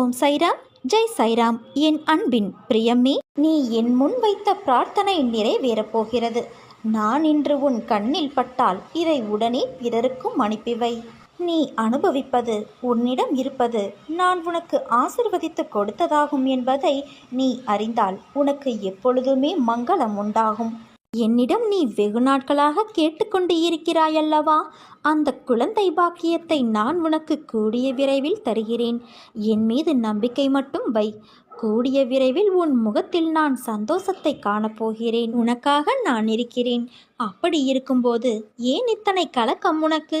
ஓம் சைராம். ஜெய் சைராம் என் அன்பின் பிரியமே. நீ என் முன் வைத்த பிரார்த்தனை நிறைவேறப் போகிறது நான் இன்று உன் கண்ணில் பட்டால் இதை உடனே பிறருக்கும் அனுப்பிவை. நீ அனுபவிப்பது உன்னிடம் இருப்பது நான் உனக்கு ஆசிர்வதித்து கொடுத்ததாகும் என்பதை நீ அறிந்தால் உனக்கு எப்பொழுதுமே மங்களம் உண்டாகும். என்னிடம் நீ வெகு நாட்களாக கேட்டுக்கொண்டு இருக்கிறாயல்லவா? அந்த குழந்தை பாக்கியத்தை நான் உனக்கு கூடிய விரைவில் தருகிறேன். என் மீது நம்பிக்கை மட்டும் வை. கூடிய விரைவில் உன் முகத்தில் நான் சந்தோஷத்தை காணப்போகிறேன். உனக்காக நான் இருக்கிறேன். அப்படி இருக்கும்போது ஏன் இத்தனை கலக்கம் உனக்கு?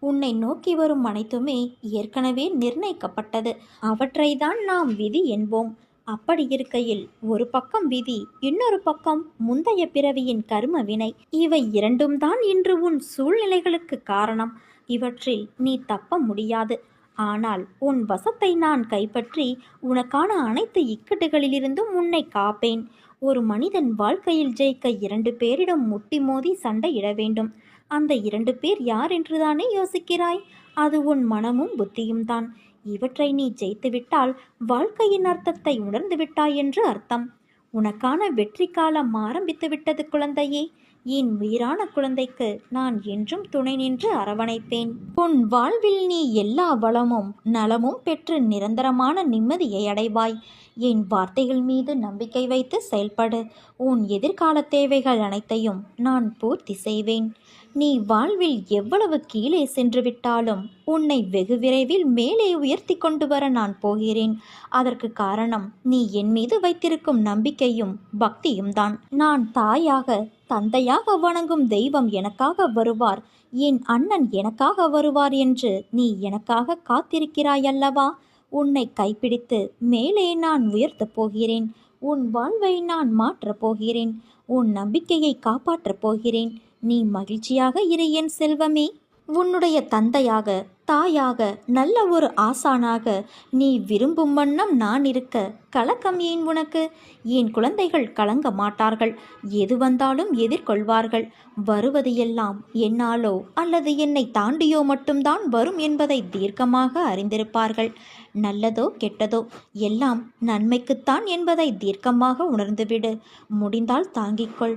உன்னை நோக்கி வரும் அனைத்துமே ஏற்கனவே நிர்ணயிக்கப்பட்டது. அவற்றை தான் நாம் விதி என்போம். அப்படி இருக்கையில் ஒரு பக்கம் விதி இன்னொரு பக்கம் முந்தைய பிறவியின் கரும வினை. இவை இரண்டும் தான் இன்று உன் சூழ்நிலைகளுக்கு காரணம். இவற்றில் நீ தப்ப முடியாது. ஆனால் உன் வசத்தை நான் கைப்பற்றி உனக்கான அனைத்து இக்கட்டுகளிலிருந்தும் உன்னை காப்பேன். ஒரு மனிதன் வாழ்க்கையில் ஜெயிக்க இரண்டு பேரிடம் முட்டி மோதி சண்டையிட வேண்டும். அந்த இரண்டு பேர் யார் என்றுதானே யோசிக்கிறாய்? அது உன் மனமும் புத்தியும் தான். இவற்றை நீ ஜெயித்துவிட்டால் வாழ்க்கையின் அர்த்தத்தை உணர்ந்து விட்டாய் என்று அர்த்தம். உனக்கான வெற்றி காலம் ஆரம்பித்து விட்டது குழந்தையே. என் உயிரான குழந்தைக்கு நான் என்றும் துணை நின்று அரவணைப்பேன். உன் வாழ்வில் நீ எல்லா வளமும் நலமும் பெற்று நிரந்தரமான நிம்மதியை அடைவாய். என் வார்த்தைகள் மீது நம்பிக்கை வைத்து செயல்படு. உன் எதிர்கால தேவைகள் அனைத்தையும் நான் பூர்த்தி செய்வேன். நீ வாழ்வில் எவ்வளவு கீழே சென்று விட்டாலும் உன்னை வெகு விரைவில் மேலே உயர்த்தி கொண்டு வர நான் போகிறேன். அதற்கு காரணம் நீ என் மீது வைத்திருக்கும் நம்பிக்கையும் பக்தியும் தான். நான் தாயாக தந்தையாக வணங்கும் தெய்வம் எனக்காக வருவார். என் அண்ணன் எனக்காக வருவார் என்று நீ எனக்காக காத்திருக்கிறாய் அல்லவா? உன்னை கைப்பிடித்து மேலே நான் உயர்த்தப் போகிறேன். உன் வாழ்வை நான் மாற்றப் போகிறேன். உன் நம்பிக்கையை காப்பாற்றப் போகிறேன். நீ மகிழ்ச்சியாக இரு என் செல்வமே. உன்னுடைய தந்தையாக தாயாக நல்ல ஒரு ஆசானாக நீ விரும்பும் வண்ணம் நான் இருக்க கலக்கம் ஏன் உனக்கு? என் குழந்தைகள் கலங்க மாட்டார்கள். எது வந்தாலும் எதிர்கொள்வார்கள். வருவது எல்லாம் என்னாலோ அல்லது என்னை தாண்டியோ மட்டும்தான் வரும் என்பதை தீர்க்கமாக அறிந்திருப்பார்கள். நல்லதோ கெட்டதோ எல்லாம் நன்மைக்குத்தான் என்பதை தீர்க்கமாக உணர்ந்துவிடு. முடிந்தால் தாங்கிக்கொள்.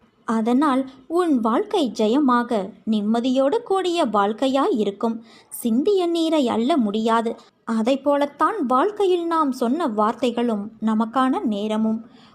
அதனால் உன் வாழ்க்கை ஜெயமாக நிம்மதியோடு கூடிய வாழ்க்கையாய் இருக்கும். சிந்திய நீரை அல்ல முடியாது. அதை போலத்தான் வாழ்க்கையில் நாம் சொன்ன வார்த்தைகளும் நமக்கான நேரமும்.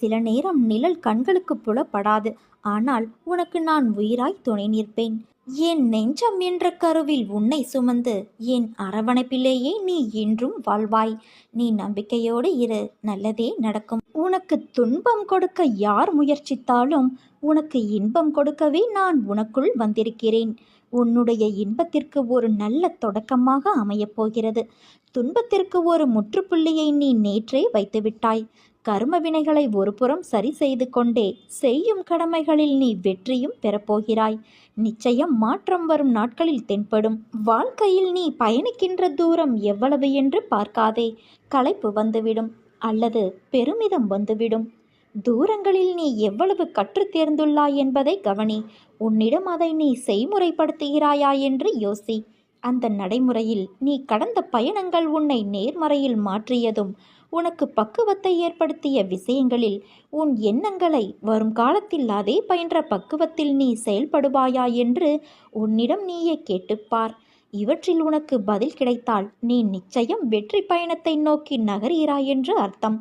சில நேரம் நிழல் கண்களுக்கு புலப்படாது. ஆனால் உனக்கு நான் உயிராய் துணை நிற்பேன். என் நெஞ்சம் என்ற கருவில் உன்னை சுமந்து என் அரவணைப்பிலேயே நீ என்றும் வாழ்வாய். நீ நம்பிக்கையோடு இரு நல்லதே நடக்கும். உனக்கு துன்பம் கொடுக்க யார் முயற்சித்தாலும் உனக்கு இன்பம் கொடுக்கவே நான் உனக்குள் வந்திருக்கிறேன். உன்னுடைய இன்பத்திற்கு ஒரு நல்ல தொடக்கமாக அமையப் போகிறது. துன்பத்திற்கு ஒரு முற்றுப்புள்ளியை நீ நேற்றே வைத்துவிட்டாய். கர்ம வினைகளை ஒருபுறம் சரி செய்து கொண்டே செய்யும் கடமைகளில் நீ வெற்றியும் பெறப்போகிறாய். நிச்சயம் மாற்றம் வரும் நாட்களில் தென்படும். வாழ்க்கையில் நீ பயணிக்கின்ற தூரம் எவ்வளவு என்று பார்க்காதே. களைப்பு வந்துவிடும் அல்லது பெருமிதம் வந்துவிடும். தூரங்களில் நீ எவ்வளவு கற்று தேர்ந்துள்ளாய் என்பதை கவனி. உன்னிடம் அதை நீ செய்முறைப்படுத்துகிறாயா என்று யோசி. அந்த நடைமுறையில் நீ கடந்த பயணங்கள் உன்னை நேர்மறையில் மாற்றியதும் உனக்கு பக்குவத்தை ஏற்படுத்திய விஷயங்களில் உன் எண்ணங்களை வரும் காலத்தில் அதே பயின்ற பக்குவத்தில் நீ செயல்படுவாயா என்று உன்னிடம் நீயே கேட்டுப்பார். இவற்றில் உனக்கு பதில் கிடைத்தால் நீ நிச்சயம் வெற்றி பயணத்தை நோக்கி நகர்கிறாய் என்று அர்த்தம்.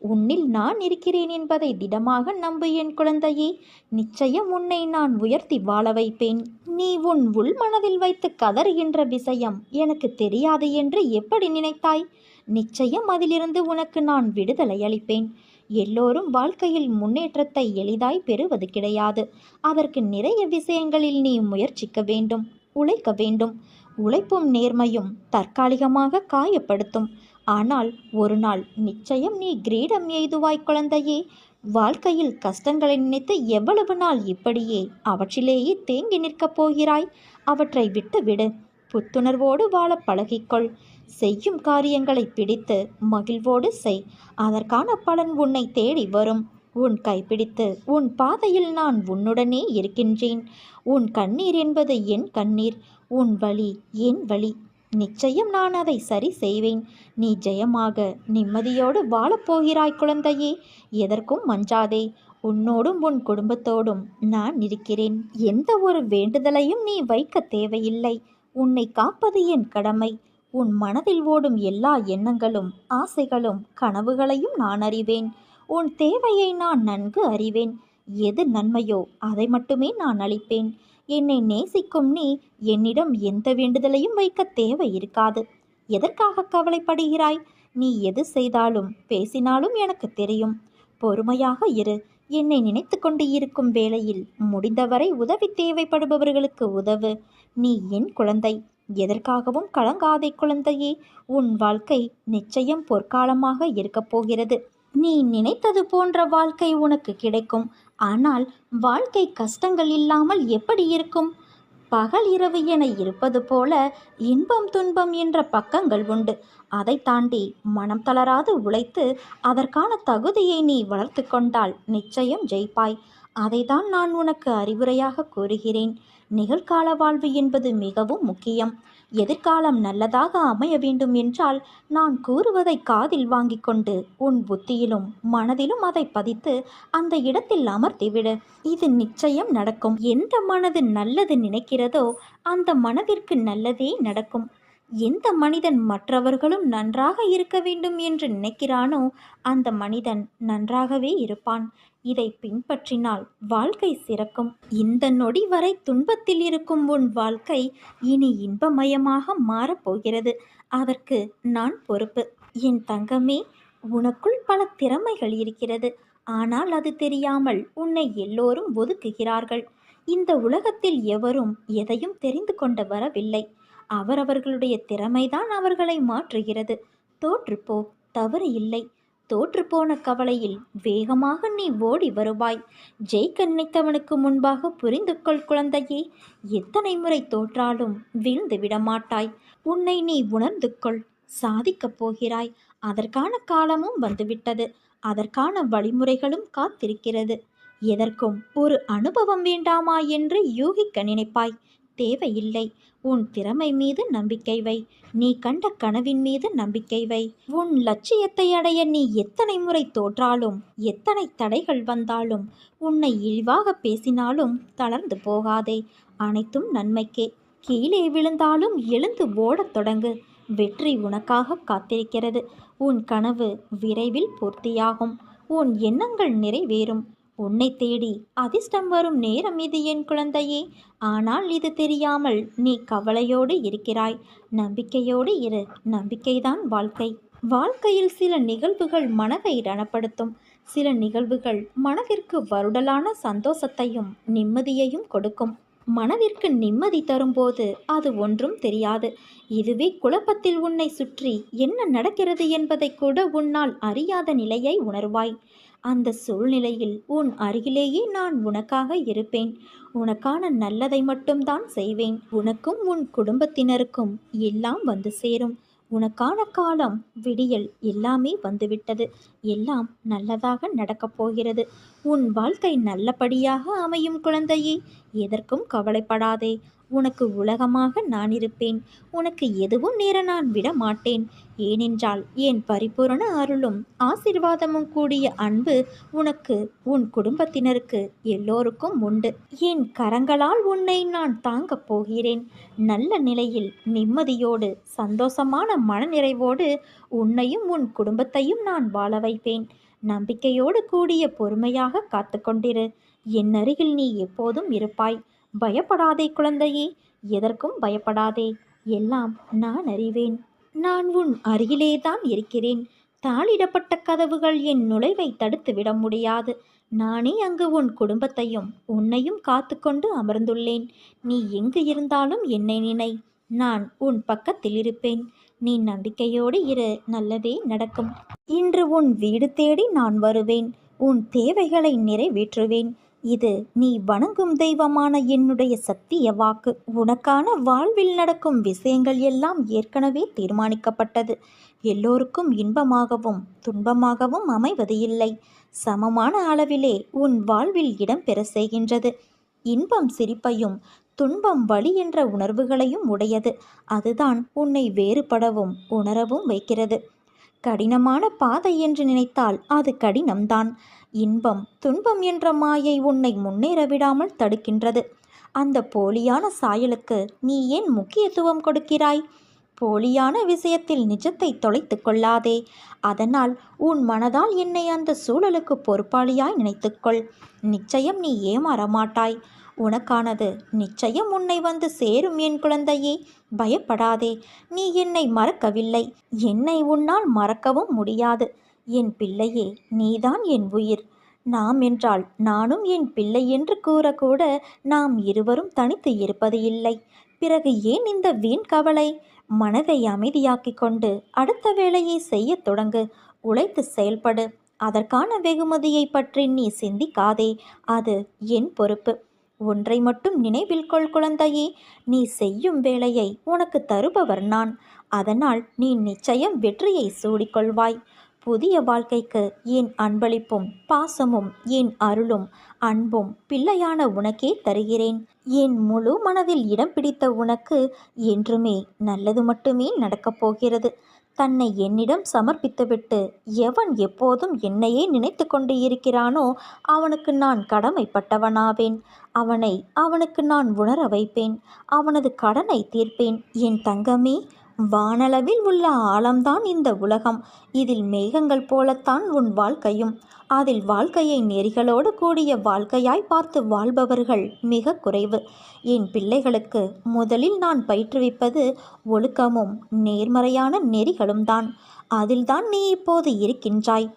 உன்னில் நான் இருக்கிறேன் என்பதை திடமாக நம்பு என் குழந்தையே. நிச்சயம் உன்னை நான் உயர்த்தி வாழ வைப்பேன். நீ உன் உள் மனதில் வைத்து கதறுகின்ற விஷயம் எனக்கு தெரியாது என்று எப்படி நினைத்தாய்? நிச்சயம் அதிலிருந்து உனக்கு நான் விடுதலை அளிப்பேன். எல்லோரும் வாழ்க்கையில் முன்னேற்றத்தை எளிதாய் பெறுவது கிடையாது. அதற்கு நிறைய விஷயங்களில் நீ முயற்சிக்க வேண்டும் உழைக்க வேண்டும். உழைப்பும் நேர்மையும் தற்காலிகமாக காயப்படுத்தும். ஆனால் ஒரு நாள் நிச்சயம் நீ கிரீடம் எய்துவாய் குழந்தையே. வாழ்க்கையில் கஷ்டங்களை நினைத்து எவ்வளவு நாள் இப்படியே அவற்றிலேயே தேங்கி நிற்கப் போகிறாய்? அவற்றை விட்டுவிடு. புத்துணர்வோடு வாழ பழகிக்கொள். செய்யும் காரியங்களை பிடித்து மகிழ்வோடு செய். அதற்கான பலன் உன்னை தேடி வரும். உன் கைப்பிடித்து உன் பாதையில் நான் உன்னுடனே இருக்கின்றேன். உன் கண்ணீர் என்பது என் கண்ணீர். உன் வழி என் வழி நிச்சயம் நான் அதை சரி செய்வேன். நீ ஜெயமாக நிம்மதியோடு வாழப்போகிறாய் குழந்தையே. எதற்கும் மஞ்சாதே. உன்னோடும் உன் குடும்பத்தோடும் நான் இருக்கிறேன். எந்த ஒரு வேண்டுதலையும் நீ வைக்க தேவையில்லை. உன்னை காப்பது என் கடமை. உன் மனதில் ஓடும் எல்லா எண்ணங்களும் ஆசைகளும் கனவுகளையும் நான் அறிவேன். உன் தேவையை நான் நன்கு அறிவேன். எது நன்மையோ அதை மட்டுமே நான் அளிப்பேன். என்னை நேசிக்கும் நீ என்னிடம் எந்த வேண்டுதலையும் வைக்க தேவை இருக்காது. எதற்காக கவலைப்படுகிறாய்? நீ எது செய்தாலும் பேசினாலும் எனக்கு தெரியும். பொறுமையாக இரு. என்னை நினைத்து கொண்டு இருக்கும் வேளையில் முடிந்தவரை உதவி தேவைப்படுபவர்களுக்கு உதவு. நீ என் குழந்தை. எதற்காகவும் கலங்காதே குழந்தையே உன் வாழ்க்கை நிச்சயம் பொற்காலமாக இருக்கப் போகிறது. நீ நினைத்தது போன்ற வாழ்க்கை உனக்கு கிடைக்கும். ஆனால் வாழ்க்கை கஷ்டங்கள் இல்லாமல் எப்படி இருக்கும்? பகல் இரவு என இருப்பது போல இன்பம் துன்பம் என்ற பக்கங்கள் உண்டு. அதை தாண்டி மனம் தளராது உழைத்து அதற்கான தகுதியை நீ வளர்த்து கொண்டால் நிச்சயம் ஜெயிப்பாய். அதைதான் நான் உனக்கு அறிவுரையாக கூறுகிறேன். நிகழ்கால வாழ்வு என்பது மிகவும் முக்கியம். எதிர்காலம் நல்லதாக அமைய வேண்டும் என்றால் நான் கூறுவதை காதில் வாங்கிக் கொண்டு உன் புத்தியிலும் மனதிலும் அதை பதித்து அந்த இடத்தில் அமர்த்திவிடு. இது நிச்சயம் நடக்கும். எந்த மனது நல்லது நினைக்கிறதோ அந்த மனதிற்கு நல்லதே நடக்கும். எந்த மனிதன் மற்றவர்களும் நன்றாக இருக்க வேண்டும் என்று நினைக்கிறானோ அந்த மனிதன் நன்றாகவே இருப்பான். இதை பின்பற்றினால் வாழ்க்கை சிறக்கும். இந்த நொடி வரை துன்பத்தில் இருக்கும் உன் வாழ்க்கை இனி இன்பமயமாக மாறப்போகிறது. அதற்கு நான் பொறுப்பு. என் தங்கமே உனக்குள் பல திறமைகள் இருக்கிறது. ஆனால் அது தெரியாமல் உன்னை எல்லோரும் ஒதுக்குகிறார்கள். இந்த உலகத்தில் எவரும் எதையும் தெரிந்து கொண்டு வரவில்லை. அவரவர்களுடைய திறமைதான் அவர்களை மாற்றுகிறது. தோற்றுப்போ தவறு இல்லை. தோற்றுப்போன கவலையில் வேகமாக நீ ஓடி வருவாய். ஜெயிக்க நினைத்தவனுக்கு முன்பாக புரிந்து கொள் குழந்தையே. எத்தனை முறை தோற்றாலும் வீழ்ந்து விடமாட்டாய். உன்னை நீ உணர்ந்து கொள். சாதிக்கப் போகிறாய். அதற்கான காலமும் வந்துவிட்டது. அதற்கான வழிமுறைகளும் காத்திருக்கிறது. எதற்கும் ஒரு அனுபவம் வேண்டாமா என்று யூகிக்க நினைப்பாய். தேவையில்லை. உன் திறமை மீது நம்பிக்கை வை. நீ கண்ட கனவின் மீது நம்பிக்கை வை. உன் லட்சியத்தை அடைய நீ எத்தனை முறை தோற்றாலும் எத்தனை தடைகள் வந்தாலும் உன்னை இழிவாக பேசினாலும் தளர்ந்து போகாதே. அனைத்தும் நன்மைக்கே. கீழே விழுந்தாலும் எழுந்து ஓடத் தொடங்கு. வெற்றி உனக்காக காத்திருக்கிறது. உன் கனவு விரைவில் பூர்த்தியாகும். உன் எண்ணங்கள் நிறைவேறும். உன்னை தேடி அதிர்ஷ்டம் வரும் நேரம் இது என் குழந்தையே. ஆனால் இது தெரியாமல் நீ கவலையோடு இருக்கிறாய். நம்பிக்கையோடு இரு. நம்பிக்கைதான் வாழ்க்கை. வாழ்க்கையில் சில நிகழ்வுகள் மனதை ரணப்படுத்தும். சில நிகழ்வுகள் மனதிற்கு வருடலான சந்தோஷத்தையும் நிம்மதியையும் கொடுக்கும். மனதிற்கு நிம்மதி தரும்போது அது ஒன்றும் தெரியாது. இதுவே குழப்பத்தில் உன்னை சுற்றி என்ன நடக்கிறது என்பதை கூட உன்னால் அறியாத நிலையை உணர்வாய். அந்த சூழ்நிலையில் உன் அருகிலேயே நான் உனக்காக இருப்பேன். உனக்கான நல்லதை மட்டும்தான் செய்வேன். உனக்கும் உன் குடும்பத்தினருக்கும் எல்லாம் வந்து சேரும். உனக்கான காலம் விடியல் எல்லாமே வந்துவிட்டது. எல்லாம் நல்லதாக நடக்கப் போகிறது. உன் வாழ்க்கை நல்லபடியாக அமையும் குழந்தையே எதற்கும் கவலைப்படாதே. உனக்கு உலகமாக நான் இருப்பேன். உனக்கு எதுவும் நேர நான் விட மாட்டேன். ஏனென்றால் என் பரிபூரண அருளும் ஆசிர்வாதமும் கூடிய அன்பு உனக்கு உன் குடும்பத்தினருக்கு எல்லோருக்கும் உண்டு. என் கரங்களால் உன்னை நான் தாங்கப் போகிறேன். நல்ல நிலையில் நிம்மதியோடு சந்தோஷமான மனநிறைவோடு உன்னையும் உன் குடும்பத்தையும் நான் வாழ வைப்பேன். நம்பிக்கையோடு கூடிய பொறுமையாக காத்து கொண்டிரு. என் அருகில் நீ எப்போதும் இருப்பாய். பயப்படாதே குழந்தையே எதற்கும் பயப்படாதே. எல்லாம் நான் அறிவேன். நான் உன் அருகிலேதான் இருக்கிறேன். தாளிடப்பட்ட கதவுகள் என் நுழைவை தடுத்து விட முடியாது. நானே அங்கு உன் குடும்பத்தையும் உன்னையும் காத்துக்கொண்டு அமர்ந்துள்ளேன். நீ எங்கு இருந்தாலும் என்னை நினை. நான் உன் பக்கத்தில் இருப்பேன். நீ நம்பிக்கையோடு இரு. நல்லதே நடக்கும். இன்று உன் வீடு தேடி நான் வருவேன். உன் தேவைகளை நிறைவேற்றுவேன். இது நீ வணங்கும் தெய்வமான என்னுடைய சத்திய வாக்கு. உனக்கான வாழ்வில் நடக்கும் விஷயங்கள் எல்லாம் ஏற்கனவே தீர்மானிக்கப்பட்டது. எல்லோருக்கும் இன்பமாகவும் துன்பமாகவும் அமைவது இல்லை. சமமான அளவிலே உன் வாழ்வில் இடம் பெற செய்கின்றது. இன்பம் சிரிப்பையும் துன்பம் வழி என்ற உணர்வுகளையும் உடையது. அதுதான் உன்னை வேறுபடவும் உணரவும் வைக்கிறது. கடினமான பாதை என்று நினைத்தால் அது கடினம்தான். இன்பம் துன்பம் என்ற மாயை உன்னை முன்னேற விடாமல் தடுக்கின்றது. அந்த போலியான சாயலுக்கு நீ ஏன் முக்கியத்துவம் கொடுக்கிறாய்? போலியான விஷயத்தில் நிஜத்தை தொலைத்து கொள்ளாதே. அதனால் உன் மனதால் என்னை அந்த சூழலுக்கு பொறுப்பாளியாய் நினைத்துக்கொள். நிச்சயம் நீ ஏமாற மாட்டாய். உனக்கானது நிச்சயம் உன்னை வந்து சேரும் என் குழந்தையே. பயப்படாதே. நீ என்னை மறக்கவில்லை. என்னை உன்னால் மறக்கவும் முடியாது. என் பிள்ளையே நீதான் என் உயிர். நாம் என்றால் நானும் என் பிள்ளை என்று கூறக்கூட நாம் இருவரும் தனித்து இருப்பது இல்லை. பிறகு ஏன் இந்த வீண் கவலை? மனதை அமைதியாக்கிக் கொண்டு அடுத்த வேலையை செய்யத் தொடங்கு. உழைத்து செயல்படு. அதற்கான வெகுமதியை பற்றி நீ சிந்திக்காதே. அது என் பொறுப்பு. ஒன்றை மட்டும் நினைவில் கொள் குழந்தையே நீ செய்யும் வேலையை உனக்கு தருபவர் நான். அதனால் நீ நிச்சயம் வெற்றியை சூடிக்கொள்வாய். புதிய வாழ்க்கைக்கு என் அன்பளிப்பும் பாசமும் என் அருளும் அன்பும் பிள்ளையான உனக்கே தருகிறேன். என் முழு மனதில் இடம் பிடித்த உனக்கு என்றுமே நல்லது மட்டுமே நடக்கப் போகிறது. தன்னை என்னிடம் சமர்ப்பித்துவிட்டு எவன் எப்போதும் என்னையே நினைத்து கொண்டு இருக்கிறானோ அவனுக்கு நான் கடமைப்பட்டவனாவேன். அவனை அவனுக்கு நான் உணர வைப்பேன். அவனது கடனை தீர்ப்பேன். என் தங்கமே வானளவில் உள்ள ஆழம்தான் இந்த உலகம். இதில் மேகங்கள் போலத்தான் உன் வாழ்க்கையும். அதில் வாழ்க்கையை நெறிகளோடு கூடிய வாழ்க்கையாய் பார்த்து வாழ்பவர்கள் மிக குறைவு. என் பிள்ளைகளுக்கு முதலில் நான் பயிற்றுவிப்பது ஒழுக்கமும் நேர்மறையான நெறிகளும் தான் அதில்தான் நீ இப்போது இருக்கின்றாய்.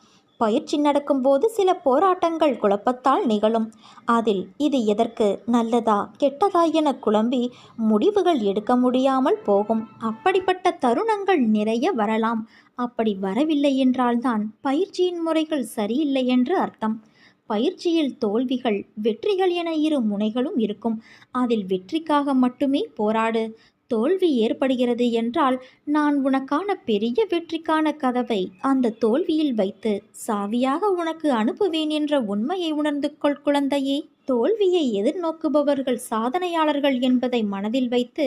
பயிற்சி நடக்கும்போது சில போராட்டங்கள் குழப்பத்தால் நிகழும். அதில் இது எதற்கு நல்லதா கெட்டதா என குழம்பி முடிவுகள் எடுக்க முடியாமல் போகும். அப்படிப்பட்ட தருணங்கள் நிறைய வரலாம். அப்படி வரவில்லை என்றால்தான் பயிற்சியின் முறைகள் சரியில்லை என்று அர்த்தம். பயிற்சியில் தோல்விகள் வெற்றிகள் என இரு முனைகளும் இருக்கும். அதில் வெற்றிக்காக மட்டுமே போராடு தோல்வி ஏற்படுகிறது என்றால் நான் உனக்கான பெரிய வெற்றிக்கான கதவை அந்த தோல்வியில் வைத்து சாவியாக உனக்கு அனுப்புவேன் என்ற உண்மையை உணர்ந்து கொள் குழந்தையே. தோல்வியை எதிர்நோக்குபவர்கள் சாதனையாளர்கள் என்பதை மனதில் வைத்து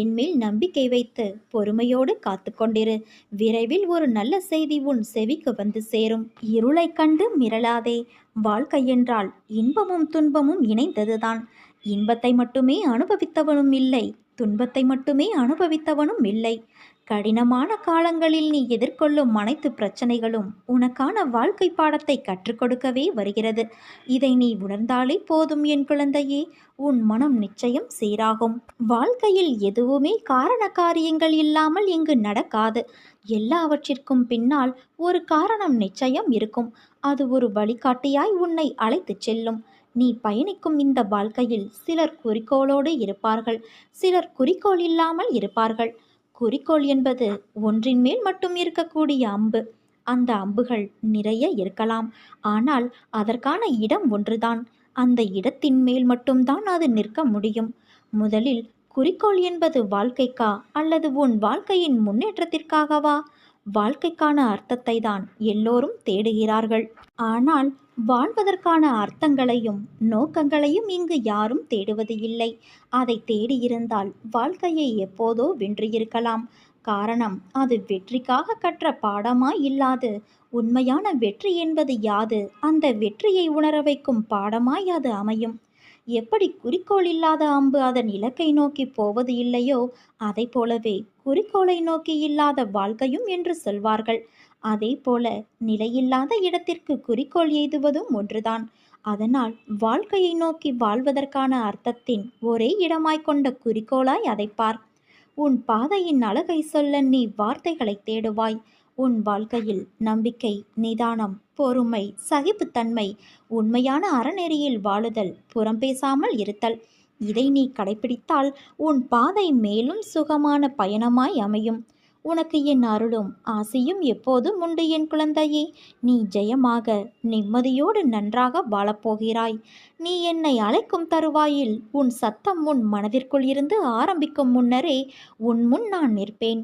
என்மேல் நம்பிக்கை வைத்து பொறுமையோடு காத்துக்கொண்டிரு விரைவில் ஒரு நல்ல செய்தி உன் செவிக்கு வந்து சேரும். இருளை கண்டு மிரளாதே. வாழ்க்கை என்றால் இன்பமும் துன்பமும் இணைந்ததுதான். இன்பத்தை மட்டுமே அனுபவித்தவனும் இல்லை துன்பத்தை மட்டுமே அனுபவித்தவனும் இல்லை. கடினமான காலங்களில் நீ எதிர்கொள்ளும் அனைத்து பிரச்சனைகளும் உனக்கான வாழ்க்கை பாடத்தை கற்றுக் கொடுக்கவே வருகிறது. இதை நீ உணர்ந்தாலே போதும் என் குழந்தையே. உன் மனம் நிச்சயம் சீராகும். வாழ்க்கையில் எதுவுமே காரண காரியங்கள் இல்லாமல் இங்கு நடக்காது. எல்லாவற்றிற்கும் பின்னால் ஒரு காரணம் நிச்சயம் இருக்கும். அது ஒரு வழிகாட்டியாய் உன்னை அழைத்துச் செல்லும். நீ பயணிக்கும் இந்த வாழ்க்கையில் சிலர் குறிக்கோளோடு இருப்பார்கள் சிலர் குறிக்கோள் இல்லாமல் இருப்பார்கள். குறிக்கோள் என்பது ஒன்றின் மேல் மட்டும் இருக்கக்கூடிய அம்பு. அந்த அம்புகள் நிறைய இருக்கலாம் ஆனால் அதற்கான இடம் ஒன்றுதான். அந்த இடத்தின் மேல் மட்டும்தான் அது நிற்க முடியும். முதலில் குறிக்கோள் என்பது வாழ்க்கைக்கா அல்லது உன் வாழ்க்கையின் முன்னேற்றத்திற்காகவா? வாழ்க்கைக்கான அர்த்தத்தை தான் எல்லோரும் தேடுகிறார்கள். ஆனால் வாழ்வதற்கான அர்த்தங்களையும் நோக்கங்களையும் இங்கு யாரும் தேடுவது இல்லை. அதை தேடியிருந்தால் வாழ்க்கையை எப்போதோ வென்றிருக்கலாம் காரணம் அது வெற்றிக்காக கற்ற பாடமாய் இல்லாது உண்மையான வெற்றி என்பது யாது? அந்த வெற்றியை உணர வைக்கும் பாடமாய் அது அமையும். எப்படி குறிக்கோள் இல்லாத அம்பு அதன் இலக்கை நோக்கி போவது இல்லையோ அதை போலவே குறிக்கோளை நோக்கி இல்லாத வாழ்க்கையும் என்று சொல்வார்கள். அதே போல நிலையில்லாத இடத்திற்கு குறிக்கோள் எய்துவதும் ஒன்றுதான். அதனால் வாழ்க்கையை நோக்கி வாழ்வதற்கான அர்த்தத்தின் ஒரே இடமாய் கொண்ட குறிக்கோளாய் அதை பார். உன் பாதையின் அழகை சொல்ல நீ வார்த்தைகளை தேடுவாய். உன் வாழ்க்கையில் நம்பிக்கை நிதானம் பொறுமை சகிப்புத்தன்மை உண்மையான அறநெறியில் வாழுதல் புறம் பேசாமல் இருத்தல். இதை நீ கடைபிடித்தால் உன் பாதை மேலும் சுகமான பயணமாய் அமையும். உனக்கு என் அருளும் ஆசையும் எப்போதும் உண்டு என் குழந்தையே. நீ ஜெயமாக நிம்மதியோடு நன்றாக வாழப்போகிறாய். நீ என்னை அழைக்கும் தருவாயில் உன் சத்தம் உன் மனதிற்குள் இருந்து ஆரம்பிக்கும் முன்னரே உன் முன் நான் நிற்பேன்.